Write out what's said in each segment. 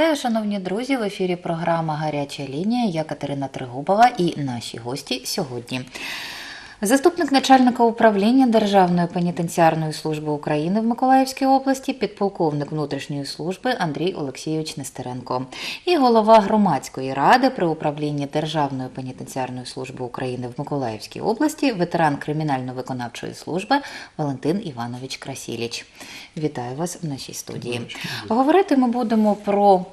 Вітаю, шановні друзі! В ефірі програма Гаряча лінія. Я Катерина Тригубова і наші гості сьогодні. Заступник начальника управління Державної пенітенціарної служби України в Миколаївській області, підполковник внутрішньої служби Андрій Олексійович Нестеренко і голова громадської ради при управлінні Державної пенітенціарної служби України в Миколаївській області, ветеран кримінально-виконавчої служби Валентин Іванович Красіліч. Вітаю вас в нашій студії. Говорити ми будемо про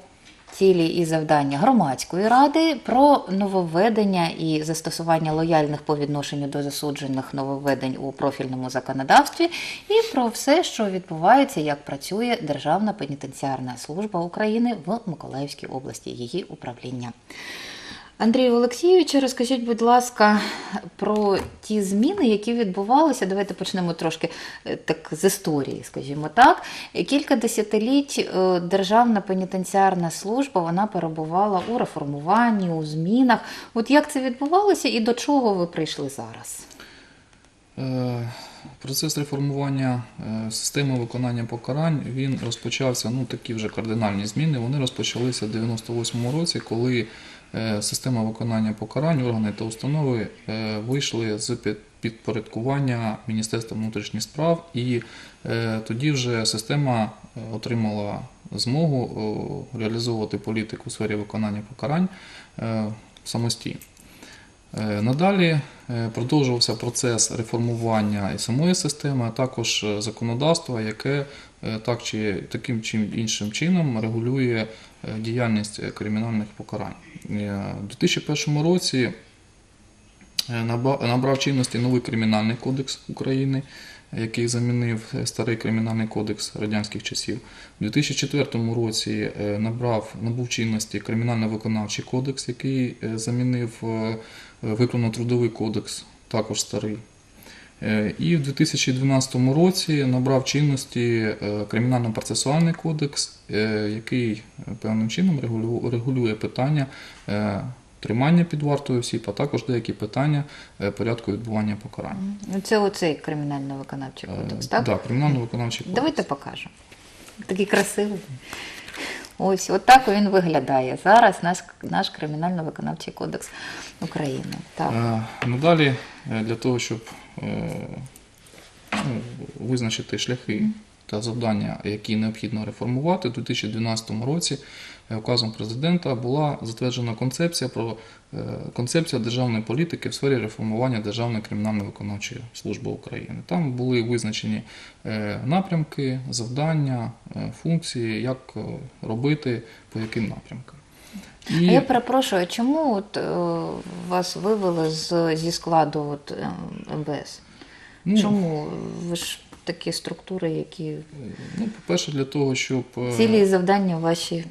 цілі і завдання громадської ради про нововведення і застосування лояльних по відношенню до засуджених нововведень у профільному законодавстві, і про все, що відбувається, як працює Державна пенітенціарна служба України в Миколаївській області, її управління. Андрію Олексійовичу, розкажіть, будь ласка, про ті зміни, які відбувалися. Давайте почнемо трошки е, так з історії, скажімо так. Кілька десятиліть е, Державна пенітенціарна служба вона перебувала у реформуванні, у змінах. От як це відбувалося і до чого ви прийшли зараз? Е, Процес реформування системи виконання покарань він розпочався. Ну такі вже кардинальні зміни. Вони розпочалися в 98-му році, коли система виконання покарань, органи та установи е, вийшли з під- підпорядкування Міністерства внутрішніх справ, і е, тоді вже система е, отримала змогу реалізовувати політику у сфері виконання покарань е, самостійно. Е, Надалі е, продовжувався процес реформування і самої системи, а також е, законодавства, яке е, так чи таким чи іншим чином регулює е, діяльність е, кримінальних покарань. Е, У 2001 році е, набрав чинності новий кримінальний кодекс України, який замінив е, старий кримінальний кодекс радянських часів. У 2004 році е, набрав набув чинності кримінально-виконавчий кодекс, який е, замінив е, виконано-трудовий кодекс, також старий. Е, І в 2012 році набрав чинності е, Кримінально-процесуальний кодекс, е, який певним чином регулю- регулює питання тримання під вартою осіб, а також деякі питання порядку відбування покарань. Ну, Це оцей кримінально-виконавчий кодекс, Е, так? Да, кримінально-виконавчий кодекс. Давайте покажемо. Такий красивий. Ось, отак він виглядає зараз наш, наш кримінально-виконавчий кодекс України. Так. Ну Надалі е, для того, щоб е, ну, визначити шляхи та завдання, які необхідно реформувати, у 2012 році е, указом президента була затверджена концепція про е, концепція державної політики в сфері реформування Державної кримінально-виконавчої служби України. Там були визначені е, напрямки, завдання, е, функції, як робити, по яким напрямкам. І... А я перепрошую, чому от, вас вивели з, зі складу от, е, МВС? Ну, Чому? Ви ж такі структури, які Ну, по-перше, для того, щоб е, цілі і завдання ваші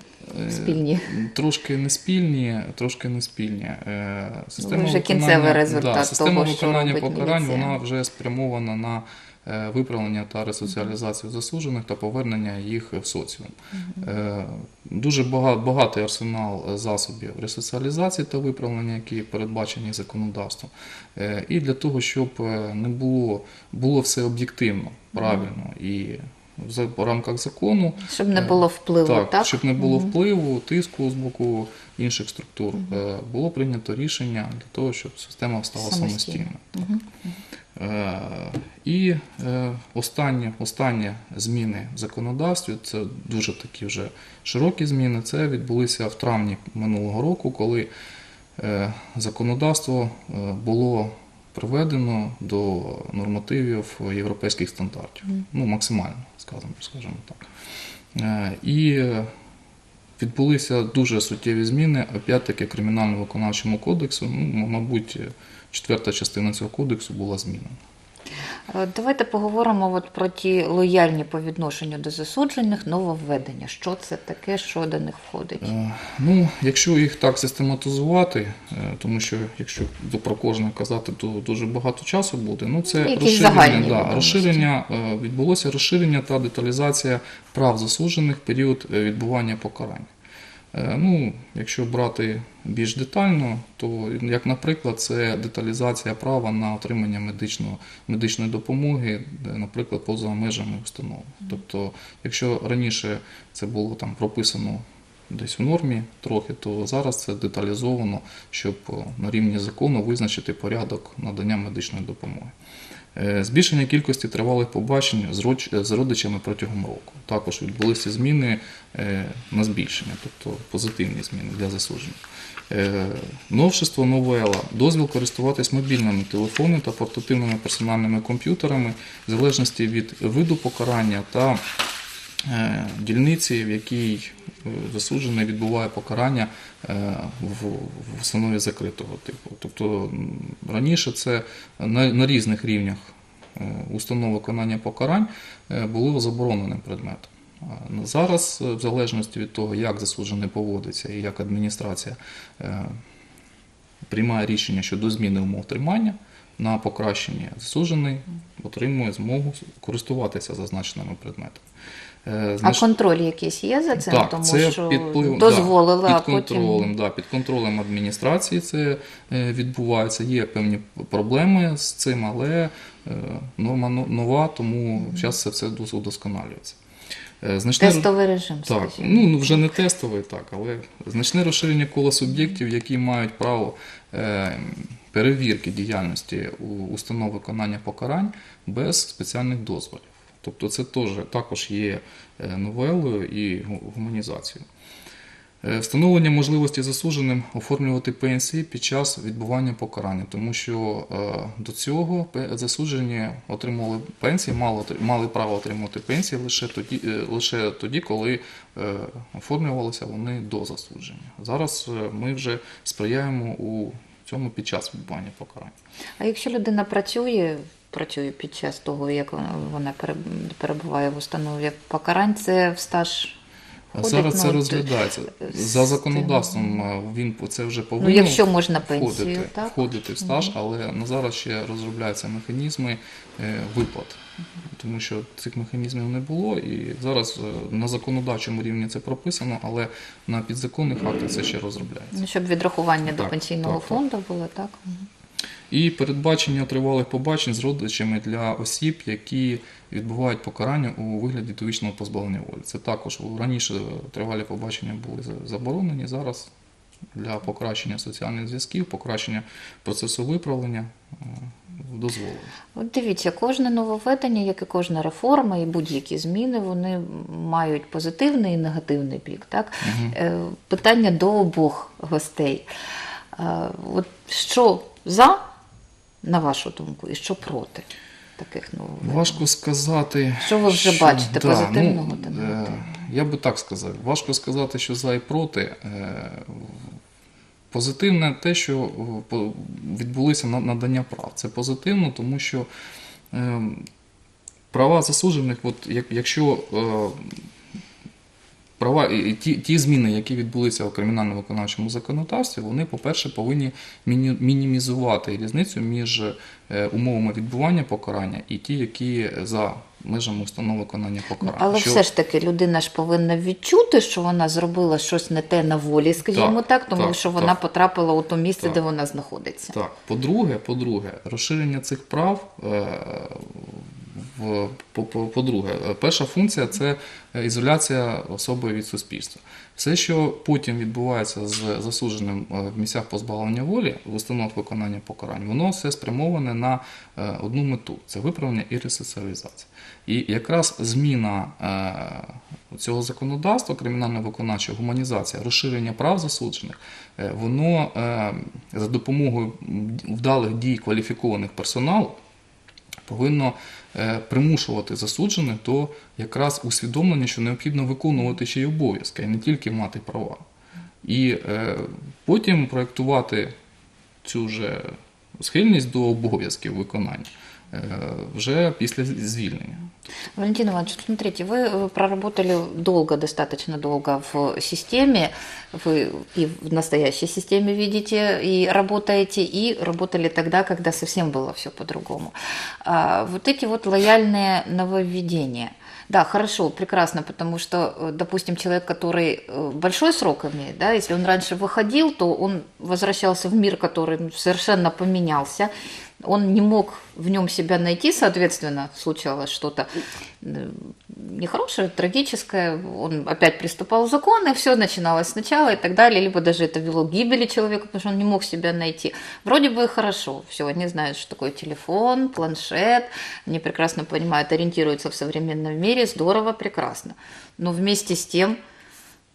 е, спільні. Трошки не спільні, трошки не спільні. Е, Система Вже виконання- кінцевий результат да, система того, що виконання робить покарань вона вже спрямована на виправлення та ресоціалізацію засуджених та повернення їх в соціум. Е, Дуже багатий арсенал е, засобів ресоціалізації та виправлення, які передбачені законодавством. Е, І для того, щоб е, не було, було все об'єктивно, правильно і в рамках закону. Щоб не було впливу, так? Так, щоб не було впливу, тиску з боку інших структур, е, було прийнято рішення для того, щоб система стала Самостійно. самостійною. Е, І е, останні, останні зміни в законодавстві, це дуже такі вже широкі зміни, це відбулися в травні минулого року, коли е, законодавство було приведено до нормативів європейських стандартів. Ну, максимально, скажімо, так. І відбулися дуже суттєві зміни, опять-таки, кримінально-виконавчому кодексу. Ну, мабуть, четверта частина цього кодексу була змінена. Е, Давайте поговоримо от про ті лояльні по відношенню до засуджених нововведення. Що це таке, що до них входить? Е, Ну, якщо їх так систематизувати, е, тому що якщо про кожне казати, то дуже багато часу буде. Ну, це Якісь розширення, да, розширення відбулося розширення та деталізація прав засуджених в період відбування покарань. Е, Ну, якщо брати більш детально, то як, наприклад, це деталізація права на отримання медичного, медичної допомоги, наприклад, поза межами установи. Тобто, якщо раніше це було там прописано десь в нормі трохи, то зараз це деталізовано, щоб е, на рівні закону визначити порядок надання медичної допомоги. Е, Збільшення кількості тривалих побачень з родичами протягом року. Також відбулися зміни е, на збільшення, тобто позитивні зміни для засуджених. Е, Новшество новела дозвіл користуватись мобільними телефонами та портативними персональними комп'ютерами в залежності від виду покарання та дільниці, в якій засуджений відбуває покарання е, в, установі закритого типу. Тобто раніше це на, різних рівнях е, установ виконання покарань е, було забороненим предметом. Зараз, в залежності від того, як засуджений поводиться і як адміністрація приймає рішення щодо зміни умов тримання на покращення, засуджений отримує змогу користуватися зазначеними предметами. Е, А контроль якийсь є за цим, так, тому це що під впливом, дозволили, да, під контролем, потім да, під контролем адміністрації це е, відбувається. Є певні проблеми з цим, але е, норма нова, тому зараз це все дос- удосконалюється. Значне, тестовий режим, так, ну ну, вже не тестовий, так, але значне розширення кола суб'єктів, які мають право е, перевірки діяльності у установ виконання покарань без спеціальних дозволів. Тобто це теж також є е, новелою і гуманізацією. Е, Встановлення можливості засудженим оформлювати пенсії під час відбування покарання, тому що е, до цього засуджені отримували пенсії, мали, мали право отримати пенсії лише тоді, лише тоді, коли оформлювалися вони до засудження. Зараз ми вже сприяємо у цьому під час відбування покарання. А якщо людина працює, працює під час того, як вона пере- перебуває в установі покарань, це в стаж А входить, Зараз це ну, розглядається. За законодавством е, він це вже Ну, якщо можна пенсію, входити, так? входити в стаж, але на зараз ще розробляються механізми е, виплат, тому що цих механізмів не було, і зараз е, на законодавчому рівні це прописано, але на підзаконних актах це ще розробляється. Ну, щоб відрахування до пенсійного так, так. фонду було, так? І передбачення тривалих побачень з родичами для осіб, які відбувають покарання у вигляді довічного позбавлення волі. Це також раніше тривалі побачення були заборонені. Зараз для покращення соціальних зв'язків, покращення процесу виправлення е, дозволено. От дивіться, кожне нововведення, як і кожна реформа, і будь-які зміни, вони мають позитивний і негативний бік. Так? Е, Питання до обох гостей. Е, От що за, на вашу думку, і що проти таких нововведень? Важко сказати. Що ви вже бачите, позитивного та ну, негативного? е, Я би так сказав. Важко сказати, що за і проти. Е, Позитивне те, що е, відбулися на- надання прав. Це позитивно, тому що е, права засуджених, от як, якщо права і ті, ті зміни, які відбулися у кримінально-виконавчому законодавстві, вони, по-перше, повинні мінімізувати різницю між е, умовами відбування покарання і ті, які за межами установ виконання покарання. Але Що- все ж таки людина ж повинна відчути, що вона зробила щось не те на волі, скажімо так, Так, тому так, що вона так. потрапила у то місце, Так. де вона знаходиться. Так, по-друге, по-друге, розширення цих прав. е, По-друге, е, перша функція це е, ізоляція особи від суспільства. Все, що потім відбувається з засудженим е, в місцях позбавлення волі в установах виконання покарань, воно все спрямоване на одну мету це виправлення і ресоціалізація. І якраз зміна цього законодавства, кримінально-виконавчого гуманізація, розширення прав засуджених, воно за допомогою вдалих дій кваліфікованих персоналу повинно е, примушувати засуджене до якраз усвідомлення, що необхідно виконувати ще й обов'язки, а не тільки мати права. І е, потім проєктувати цю вже схильність до обов'язків виконання вже після звільнення. Валентин Иванович, смотрите, вы э, проработали долго, достаточно долго в системе, вы и в настоящей системе видите и работаете, и работали тогда, когда совсем было все по-другому. А, вот эти вот лояльные нововведения, да, хорошо, прекрасно, потому что, э, допустим, человек, который э, большой срок имеет, да, если он раньше выходил, то он возвращался в мир, который совершенно поменялся, он не мог в нем себя найти, соответственно, случалось что-то, э, нехорошее, трагическое, он опять приступал в закон, и все начиналось сначала и так далее, либо даже это вело к гибели человека, потому что он не мог себя найти. Вроде бы хорошо, все, они знают, что такое телефон, планшет, они прекрасно понимают, ориентируются в современном мире, здорово, прекрасно. Но вместе с тем,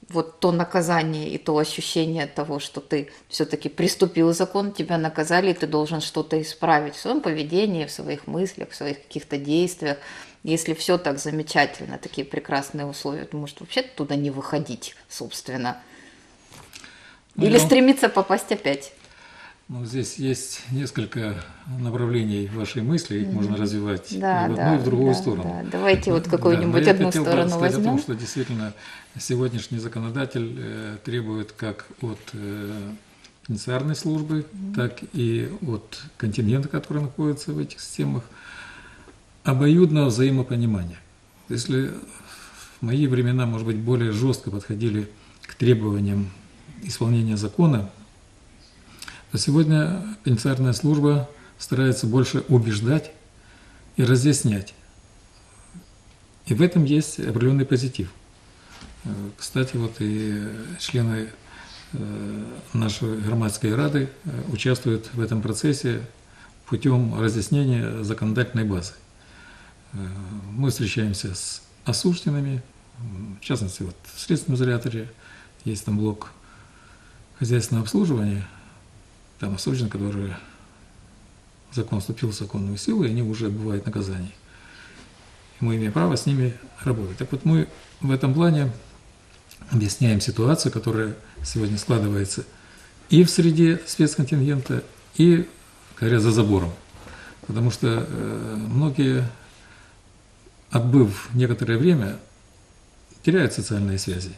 вот то наказание и то ощущение того, что ты все-таки приступил закон, тебя наказали, и ты должен что-то исправить в своем поведении, в своих мыслях, в своих каких-то действиях. Если все так замечательно, такие прекрасные условия, то может вообще туда не выходить, собственно. Ну, Или я- стремиться попасть опять. Ну, здесь есть несколько направлений вашей мысли, их можно развивать Да, и в да, одну, и в другую да, сторону. да. Давайте вот Да, какую-нибудь я одну хотел сторону сказать о том, возьмем. что действительно сегодняшний законодатель э, требует как от э, пенитенциарной службы, так и от контингента, который находится в этих системах, обоюдного взаимопонимания. Если в мои времена, может быть, более жестко подходили к требованиям исполнения закона, то сегодня пенитенциарная служба старается больше убеждать и разъяснять. И в этом есть определенный позитив. Э, Кстати, вот и члены э, нашей громадской рады э, участвуют в этом процессе путем разъяснения законодательной базы. Мы встречаемся с осужденными, в частности, вот в следственном изоляторе есть там блок хозяйственного обслуживания, там осуждены, которые закон вступил в законную силу, и они уже отбывают наказание. И мы имеем право с ними работать. Так вот, мы в этом плане объясняем ситуацию, которая сегодня складывается и в среде спецконтингента, и, как говорят, за забором. Потому что э, многие, отбыв некоторое время, теряют социальные связи.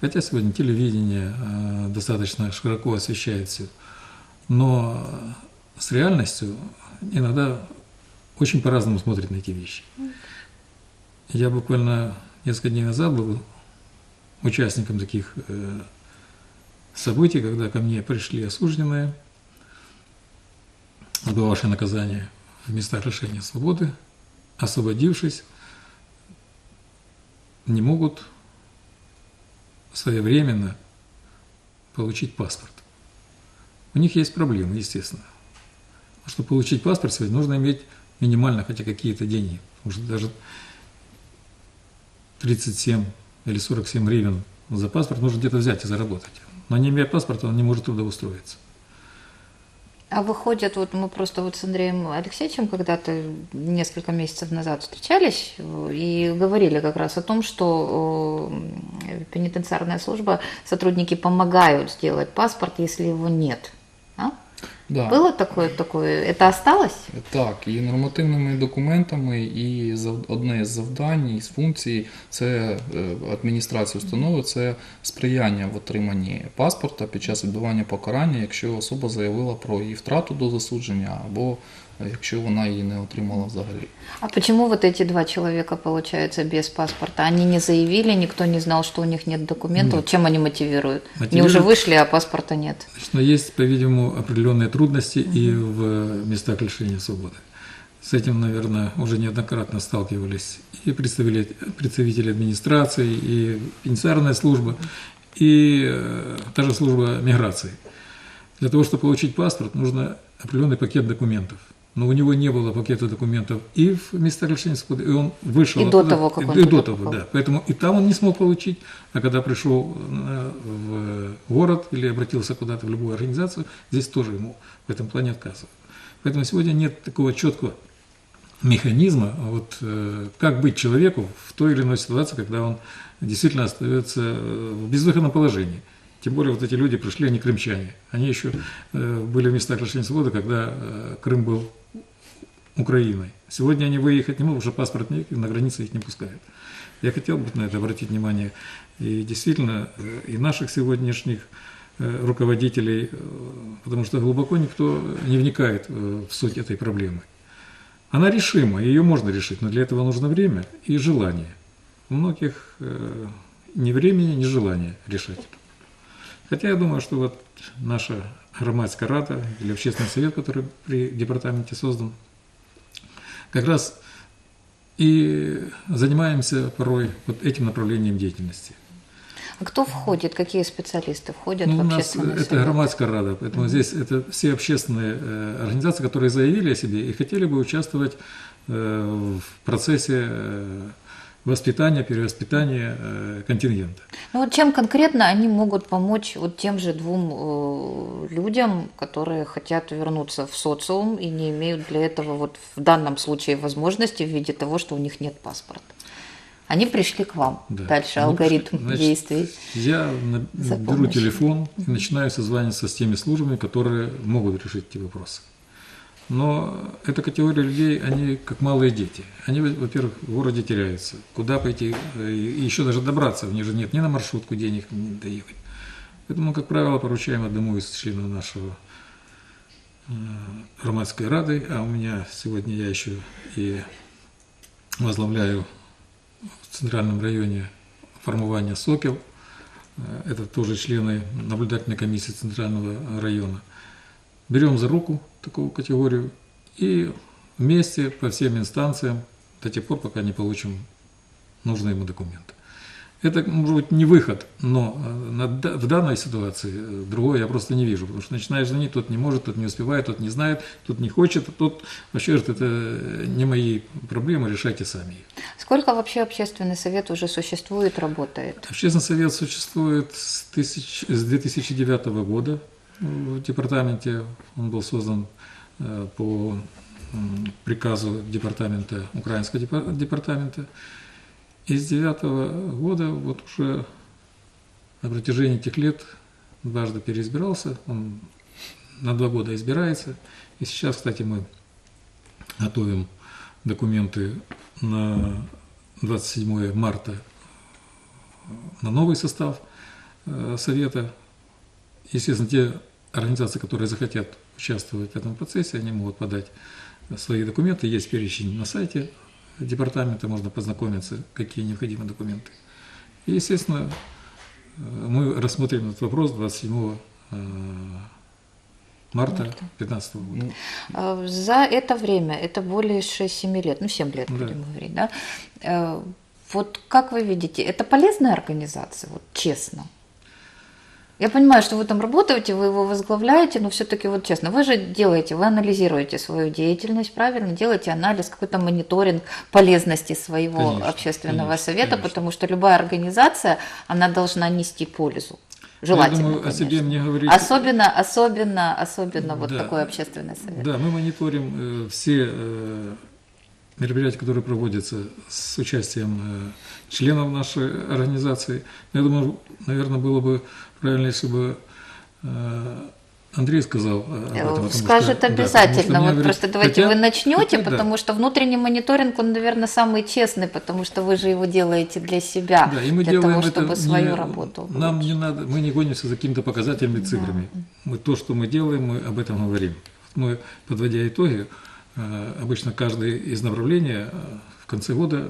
Хотя сегодня телевидение э, достаточно широко освещает все. Но с реальностью иногда очень по-разному смотрят на эти вещи. Я буквально несколько дней назад был участником таких э, событий, когда ко мне пришли осужденные, отбывавшие наказание в местах лишения свободы, освободившись, не могут своевременно получить паспорт. У них есть проблемы, естественно. А чтобы получить паспорт сегодня, нужно иметь минимально хотя какие-то деньги. Потому что даже 37 или 47 гривен за паспорт нужно где-то взять и заработать. Но не имея паспорта, он не может трудоустроиться. А выходит, вот мы просто вот с Андреем Алексеевичем когда-то несколько месяцев назад встречались э, и говорили как раз о том, что э, пенитенциарная служба, сотрудники помогают сделать паспорт, если его нет. Да. Было такое, такое? Это осталось? Так, і нормативними документами, і одне з завдань, з функцій це адміністрація установи, це сприяння в отриманні паспорта під час відбування покарання, якщо особа заявила про її втрату до засудження, або е, якщо вона її не отримала взагалі. А почему вот эти два человека, получается, без паспорта? Они не заявили, никто не знал, что у них нет документов. Нет. Чем они мотивируют? Они Мотивируют- уже вышли, а паспорта нет. Значит, но есть, по-видимому, определенные трудности и в местах лишения свободы. С этим, наверное, уже неоднократно сталкивались и представители, представители администрации, и пенитенциарная служба, и э, та же служба миграции. Для того, чтобы получить паспорт, нужно определенный пакет документов. но у него не было пакета документов и в лишения свободы, и он вышел И до оттуда- того, как он и, и туда до того, попал. да. Поэтому и там он не смог получить, а когда пришел э, в город или обратился куда-то в любую организацию, здесь тоже ему в этом плане отказывают. Поэтому сегодня нет такого четкого механизма, вот, э, как быть человеку в той или иной ситуации, когда он действительно остается э, в безвыходном положении. Тем более вот эти люди пришли, они крымчане. Они еще были в местах лишения свободы, когда Крым был Украиной. Сегодня они выехать не могут, что паспорт нет, и на границе их не пускают. Я хотел бы на это обратить внимание. И действительно, э, и наших сегодняшних э, руководителей, э, потому что глубоко никто не вникает в суть этой проблемы. Она решима, ее можно решить, но для этого нужно время и желание. У многих ни времени, ни желания решать. Хотя я думаю, что вот наша громадская рада или общественный совет, который при департаменте создан, как раз И занимаемся порой вот этим направлением деятельности. А кто входит, какие специалисты входят Ну, в у нас общественный это совет? громадская рада, поэтому здесь это все общественные э, организации, которые заявили о себе и хотели бы участвовать э, в процессе э, воспитания, перевоспитания э, контингента. Ну вот чем конкретно они могут помочь вот тем же двум э, людям, которые хотят вернуться в социум и не имеют для этого вот в данном случае возможности в виде того, что у них нет паспорта? Они пришли к вам. Да. Дальше Ну, алгоритм значит, действий. Я беру телефон и начинаю созваниваться с теми службами, которые могут решить эти вопросы. Но эта категория людей, они как малые дети. Они, во- во-первых, в городе теряются. Куда пойти? И еще даже добраться. У них же нет ни на маршрутку денег, ни доехать. Поэтому, как правило, поручаем одному из членов нашего э, громадской рады, а у меня сегодня я еще и возглавляю в Центральном районе формования «Сокел». Э, Это тоже члены наблюдательной комиссии Центрального района. Берем за руку такую категорию и вместе по всем инстанциям до тех пор, пока не получим нужные ему документы. Это может быть не выход, но э, в данной ситуации э, другого я просто не вижу, потому что начинаешь звонить, тот не может, тот не успевает, тот не знает, тот не хочет, тот вообще это не мои проблемы, решайте сами. Сколько вообще общественный совет уже существует, работает? Общественный совет существует с, тысяч- с 2009 года в департаменте. Он был создан э, по приказу департамента, украинского депа- департамента. И с 2009 года вот уже на протяжении этих лет дважды переизбирался. Он на два года избирается. И сейчас, кстати, мы готовим документы на 27 марта на новый состав э, Совета. Естественно, те организации, которые захотят участвовать в этом процессе, они могут подать свои документы. Есть перечень на сайте департамента, можно познакомиться, какие необходимы документы. И, естественно, э, мы рассмотрим этот вопрос 27 э, марта 2015 года. Э, За это время, это более 6-7 лет, ну 7 лет Да. будем говорить, да? Э, Вот как вы видите, это полезная организация, вот честно? Я понимаю, что вы там работаете, вы его возглавляете, но все-таки вот честно, вы же делаете, вы анализируете свою деятельность, правильно, делаете анализ, какой-то мониторинг полезности своего Конечно, общественного конечно, совета, конечно. потому что любая организация, она должна нести пользу. Желательно, Я думаю, о себе мне говорить Особенно, особенно, особенно вот Да. такой общественный совет. Да, мы мониторим э, все э, мероприятия, которые проводятся с участием э, членов нашей организации. Я думаю, наверное, было бы правильно, если бы э, Андрей сказал э, об этом. Скажет да, что обязательно. мне вот говорят, просто давайте хотя- вы начнете, хотя да. потому что внутренний мониторинг, он, наверное, самый честный, потому что вы же его делаете для себя, Да, и мы для делаем того, это чтобы свою не- работу. Нам не надо, мы не гонимся за какими-то показателями, цифрами. Мы то, что мы делаем, мы об этом говорим. Мы, подводя итоги, э, обычно каждый из направлений в конце года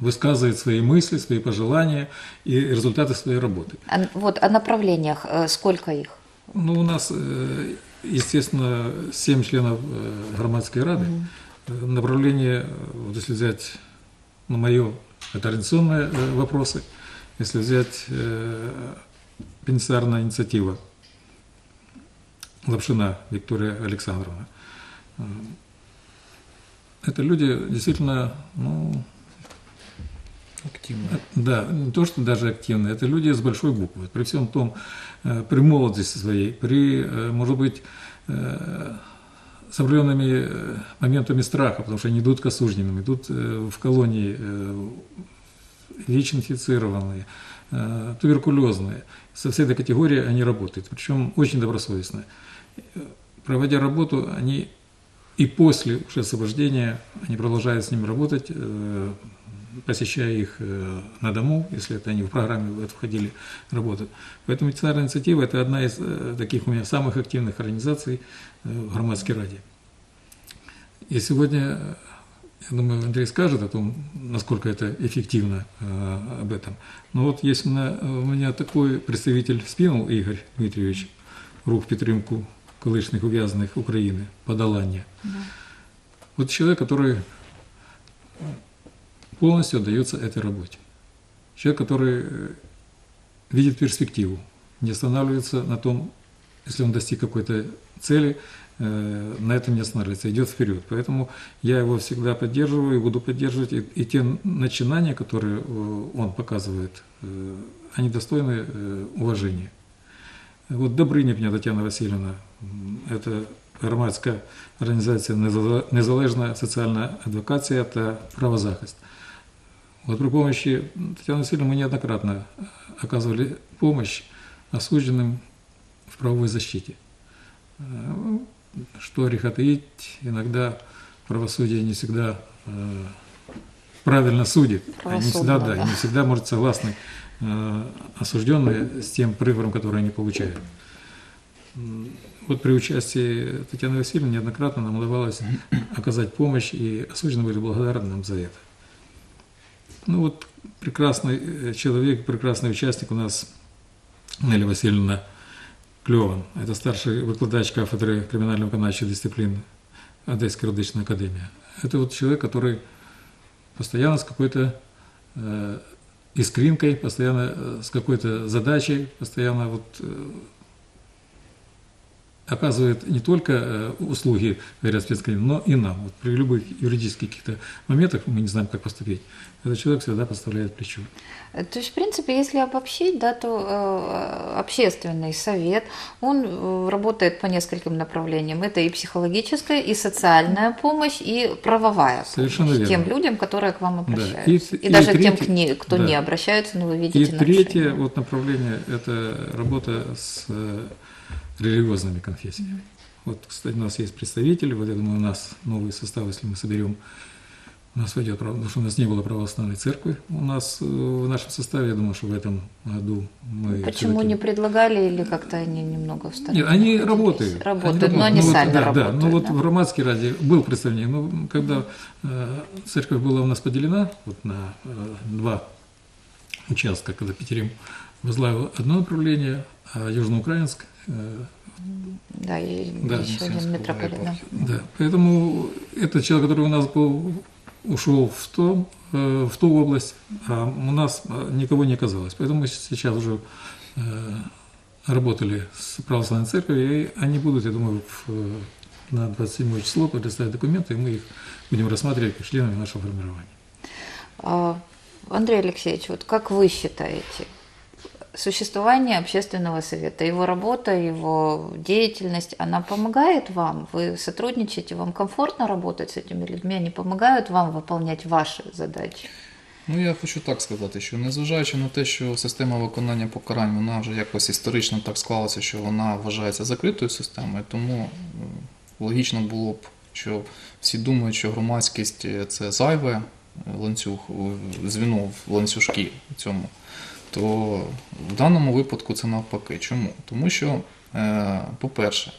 высказывает свои мысли, свои пожелания и результаты своей работы. А, вот о направлениях, э, сколько их? Ну, у нас, э, естественно, семь членов э, громадской рады. Э, Направление, вот если взять, ну, мое, это организационные э, вопросы. Если взять пенитенциарная инициатива Лапшина Виктория Александровна, это люди действительно, ну, Активно. да, не то, что даже активные, это люди с большой буквы. При всем том, э, при молодости своей, при, э, может быть, э, с определенными э, моментами страха, потому что они идут к осужденным, идут э, в колонии э, ВИЧ-инфицированные, э, туберкулезные. Со всей этой категории они работают, причем очень добросовестно. Э, Проводя работу, они и после уже освобождения они продолжают с ними работать, э, посещая их э, на дому, если это они в программе в это входили, работать. Поэтому медицинская инициатива – это одна из э, таких у меня самых активных организаций э, в Громадской Раде. И сегодня, э, я думаю, Андрей скажет о том, насколько это эффективно э, об этом. Но вот есть у меня, у меня такой представитель спинул Игорь Дмитриевич, рух в підтримку колишніх ув'язаних України, подолання. Вот человек, который полностью отдается этой работе. Человек, который э, видит перспективу, не останавливается на том, если он достиг какой-то цели, э, на этом не останавливается, идет вперед. Поэтому я его всегда поддерживаю и буду поддерживать. И, и те начинания, которые э, он показывает, э, они достойны э, уважения. Вот Добрыня меня Татьяна Васильевна, м, это громадська організація «Незале- Незалежна соціальна адвокація та правозахист. Вот при помощи Татьяны Васильевны мы неоднократно оказывали помощь осужденным в правовой защите. Э, Что греха таить, иногда правосудие не всегда э, правильно судит, а не всегда, Правосудно, да, да. не всегда может согласны э, осужденные с тем приговором, который они получают. Вот при участии Татьяны Васильевны неоднократно нам удавалось оказать помощь, и осужденные были благодарны нам за это. Ну вот прекрасный э, человек, прекрасный участник у нас Нелли Васильевна Кльован. Это старший викладач кафедры криминально-виконавчей дисциплины Одесской юридичной академии. Это вот человек, который постоянно с какой-то э, искринкой, постоянно э, с какой-то задачей, постоянно вот э, оказывает не только э, услуги, говорят спецклиник, но и нам. Вот при любых юридических каких-то моментах мы не знаем, как поступить. Этот человек всегда подставляет плечо. Э, То есть, в принципе, если обобщить, да, то э, общественный совет, он э, работает по нескольким направлениям. Это и психологическая, и социальная помощь, и правовая Совершенно помощь верно. тем людям, которые к вам Да. обращаются. И- И, и даже тем, третье- к не- кто да. не обращается, но вы И видите третье нарушение. вот направление – это работа с э, религиозными конфессиями. Вот, кстати, у нас есть представители, вот я думаю, у нас новый состав, если мы соберем, у нас войдет, право- потому что у нас не было православной церкви у нас э, в нашем составе, я думаю, что в этом году мы Почему не предлагали или как-то они немного в стороне Нет, они находились? работают. Работают, но они Ну вот, сами да, работают. Да, ну вот да? в Громадской Раде был представление, но когда э, церковь была у нас поделена вот на э, два участка, когда Петерим возглавил одно направление, а Южноукраинск э, Да, и Да, еще один митрополит. да. Да, поэтому этот человек, который у нас был, ушел в, том, э, в ту область, а у нас э, никого не оказалось. Поэтому мы сейчас уже э, работали с православной церковью, и они будут, я думаю, в, э, на 27 число предоставить документы, и мы их будем рассматривать как членами нашего формирования. А, Андрей Алексеевич, вот как вы считаете, существование общественного совета, его работа, его деятельность, она помогает вам? Вы сотрудничаете, вам комфортно работать с этими людьми? Они помогают вам выполнять ваши задачи? Ну, я хочу так сказати, що незважаючи на те, що система виконання покарань вона вже якось історично так склалася, що вона вважається закритою системою, тому м, логічно було б, що всі думають, що громадськість е, це зайве е, ланцюг, е, звіно в ланцюжки в цьому. То в даному випадку це навпаки. Чому? Тому що, е, по-перше,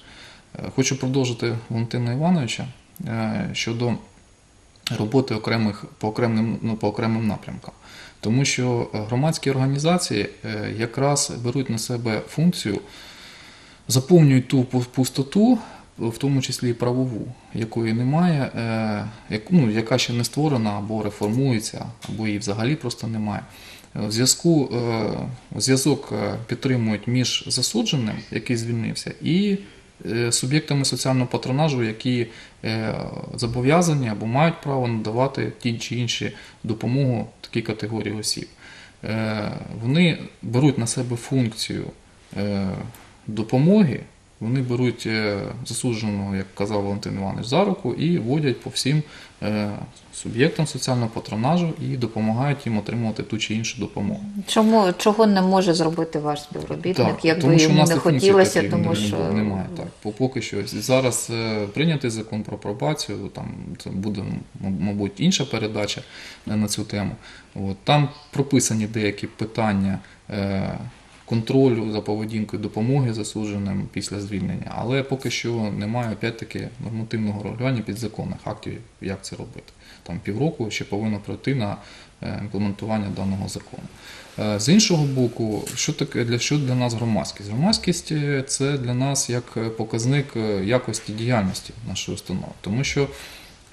е, хочу продовжити Валентина Івановича е, щодо роботи окремих по окремим, ну, по окремим напрямкам. Тому що громадські організації якраз беруть на себе функцію, заповнюють ту пустоту, в тому числі і правову, якої немає, ну, яка ще не створена або реформується, або її взагалі просто немає. Е, зв'язку е, зв'язок е, підтримують між засудженим, який звільнився, і суб'єктами соціального патронажу, які зобов'язані або мають право надавати ті чи інші допомогу такій категорії осіб. Вони беруть на себе функцію допомоги, вони беруть е, засудженого, як казав Валентин Іванович, за руку і водять по всім е, суб'єктам соціального патронажу і допомагають їм отримувати ту чи іншу допомогу. Чому чого не може зробити ваш співробітник, Так, як тому що йому не хотілося, таких тому що немає. Так, По- поки що зараз е, прийнятий закон про пробацію, там це буде, мабуть, інша передача на цю тему. От, там прописані деякі питання. Контролю за поведінкою допомоги засудженим після звільнення, але поки що немає опять-таки нормативного регулювання підзаконних актів, як це робити. Там півроку ще повинно пройти на е, імплементування даного закону. Е, З іншого боку, що таке для що для нас громадськість? Громадськість е, це для нас як показник якості діяльності нашої установи, тому що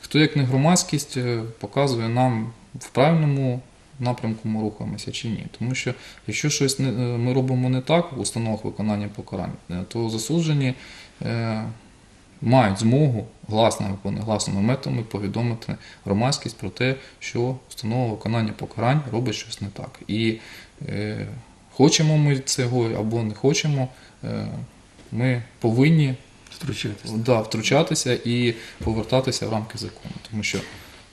хто як не громадськість показує нам в правильному напрямку ми рухаємося чи ні. Тому що якщо щось не, е, ми робимо не так в установах виконання покарань, е, то засуджені е, мають змогу гласними або негласними методами повідомити громадськість про те, що установа виконання покарань робить щось не так. І е, хочемо ми цього або не хочемо, е, ми повинні Встречайтесь. да, втручатися і повертатися в рамки закону. Тому що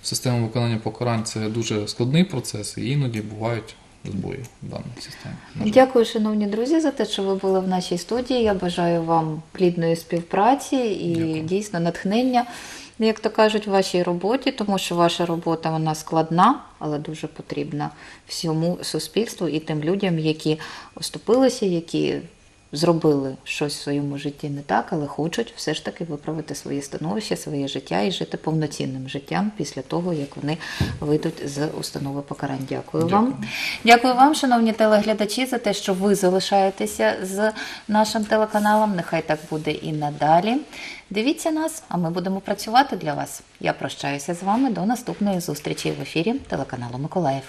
система виконання покарань це дуже складний процес, і іноді бувають збої в даній системі. Дякую, шановні друзі, за те, що ви були в нашій студії. Я бажаю вам плідної співпраці і Дякую. дійсно натхнення, як то кажуть, в вашій роботі, тому що ваша робота вона складна, але дуже потрібна всьому суспільству і тим людям, які оступилися, які зробили щось в своєму житті не так, але хочуть все ж таки виправити своє становище, своє життя і жити повноцінним життям після того, як вони вийдуть з установи покарань. Дякую, вам. Дякую. Дякую вам, шановні телеглядачі, за те, що ви залишаєтеся з нашим телеканалом. Нехай так буде і надалі. Дивіться нас, а ми будемо працювати для вас. Я прощаюся з вами до наступної зустрічі в ефірі телеканалу Миколаїв.